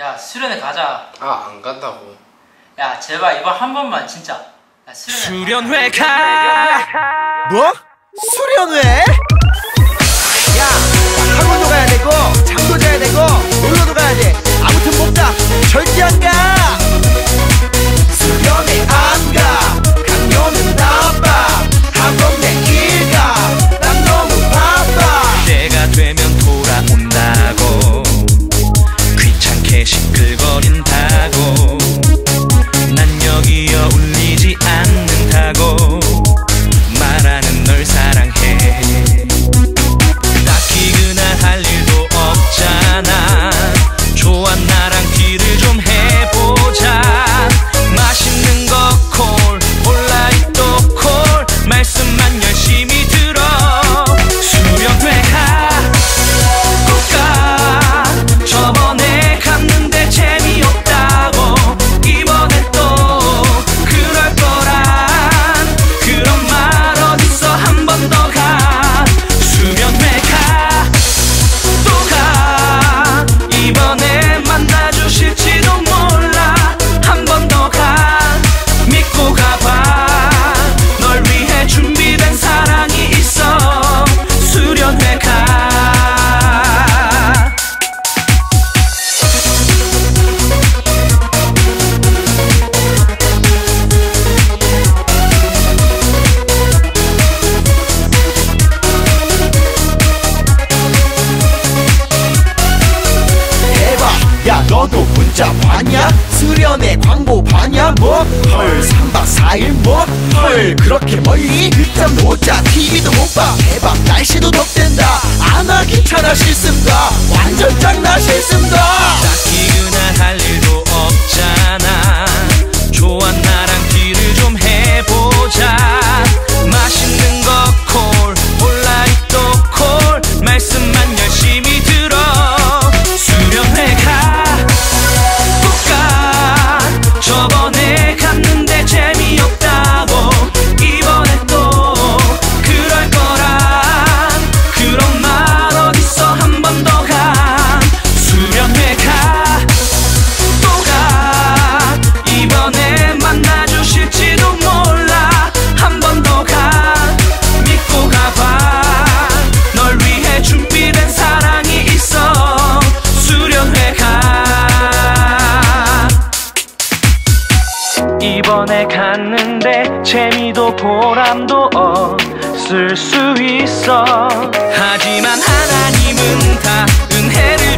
야 수련회 가자. 아 안 간다고. 야 제발 이번 한 번만 진짜. 야, 수련회, 가 뭐? 수련회? 야 학원도 가야 되고 잠도 자야 되고 진짜 봤냐? 수련의 광고 봤냐 뭐? 헐 3박 4일 뭐? 헐 그렇게 멀리? 늦잠도 못자 TV도 못봐 대박 번에 갔는데 재미도 보람도 없을 수 있어. 하지만 하나님은 다 은혜를